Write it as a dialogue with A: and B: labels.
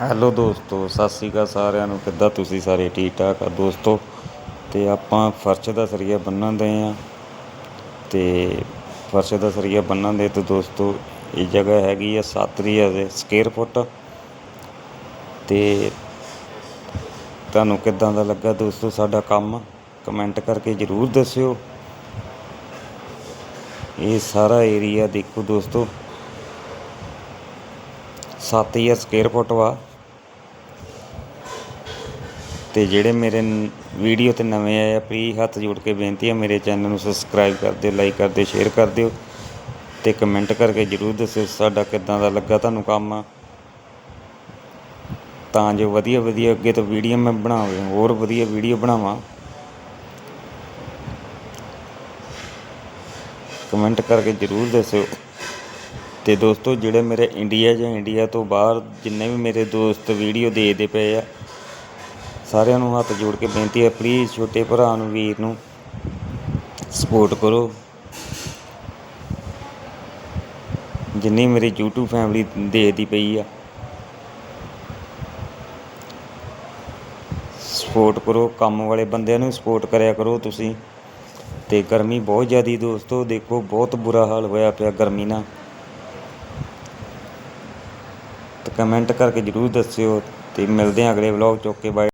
A: Hello ਦੋਸਤੋ, ਸਤਿ ਸ਼੍ਰੀ ਅਕਾਲ ਸਾਰਿਆਂ ਨੂੰ। ਕਿੱਦਾਂ ਤੁਸੀਂ ਸਾਰੇ? ਠੀਕ ਠਾਕ ਆ ਦੋਸਤੋ? ਤੇ ਆਪਾਂ ਫਰਸ਼ ਦਾ ਸਰੀਆ ਬੰਨਣ ਦੇ ਆ। ਤੇ ਫਰਸ਼ ਦਾ ਸਰੀਆ ਬੰਨਣ ਦੇ ਤੇ ਦੋਸਤੋ, ਇਹ ਜਗ੍ਹਾ ਹੈਗੀ ਆ 7000 ਸਕੁਅਰ ਫੁੱਟ। ਤੇ ਤੁਹਾਨੂੰ ਕਿੱਦਾਂ ਦਾ ਲੱਗਾ ਦੋਸਤੋ ਸਾਡਾ ਕੰਮ? ਕਮੈਂਟ ਕਰਕੇ ਜਰੂਰ ਦੱਸਿਓ। ਇਹ ਸਾਰਾ ਏਰੀਆ ਦੇਖੋ ਦੋਸਤੋ। 7000 ਸਕੁਅਰ ਫੁੱਟ ਵਾ। ਤੇ ਜਿਹੜੇ ਮੇਰੇ ਵੀਡੀਓ ਤੇ ਨਵੇਂ ਆਏ ਆ ਪਲੀਜ਼ ਹੱਥ ਜੋੜ ਕੇ ਬੇਨਤੀ ਹੈ ਮੇਰੇ ਚੈਨਲ ਨੂੰ ਸਬਸਕ੍ਰਾਈਬ ਕਰ ਦਿਓ ਲਾਈਕ ਕਰ ਦਿਓ ਸ਼ੇਅਰ ਕਰ ਦਿਓ ਤੇ ਕਮੈਂਟ ਕਰਕੇ ਜਰੂਰ ਦੱਸਿਓ ਸਾਡਾ ਕਿੱਦਾਂ ਦਾ ਲੱਗਾ ਤੁਹਾਨੂੰ ਕੰਮ। ਤਾਂ ਜੋ ਵਧੀਆ ਵਧੀਆ ਅੱਗੇ ਤੋਂ ਵੀਡੀਓ ਮੈਂ ਬਣਾਵਾਂ, ਹੋਰ ਵਧੀਆ ਵੀਡੀਓ ਬਣਾਵਾਂ। ਕਮੈਂਟ ਕਰਕੇ ਜਰੂਰ ਦੱਸਿਓ। ਤੇ ਦੋਸਤੋ, ਜਿਹੜੇ ਮੇਰੇ ਇੰਡੀਆ ਜਾਂ ਇੰਡੀਆ ਤੋਂ ਬਾਹਰ ਜਿੰਨੇ ਵੀ ਮੇਰੇ ਦੋਸਤ ਵੀਡੀਓ ਦੇਖਦੇ ਪਏ ਆ ਸਾਰਿਆਂ ਨੂੰ ਹੱਥ ਜੋੜ ਕੇ ਬੇਨਤੀ ਹੈ ਪਲੀਜ਼ ਛੋਟੇ ਭਰਾ ਨੂੰ, ਵੀਰ ਨੂੰ ਸਪੋਰਟ ਕਰੋ। ਜਿੰਨੀ ਮੇਰੀ YouTube ਫੈਮਿਲੀ ਦੇਖਦੀ ਪਈ ਆ ਸਪੋਰਟ ਕਰੋ। ਕੰਮ ਵਾਲੇ ਬੰਦਿਆਂ ਨੂੰ ਸਪੋਰਟ ਕਰਿਆ ਕਰੋ ਤੁਸੀਂ। ਤੇ ਗਰਮੀ ਬਹੁਤ ਜ਼ਿਆਦੀ ਦੋਸਤੋ, ਦੇਖੋ ਬਹੁਤ ਬੁਰਾ ਹਾਲ ਹੋਇਆ ਪਿਆ ਗਰਮੀ ਨਾਲ। ਤੇ ਕਮੈਂਟ ਕਰਕੇ ਜਰੂਰ ਦੱਸਿਓ ਤੇ ਮਿਲਦੇ ਹਾਂ ਅਗਲੇ ਵਲੌਗ ਚੁੱਕ ਕੇ ਬਾਏ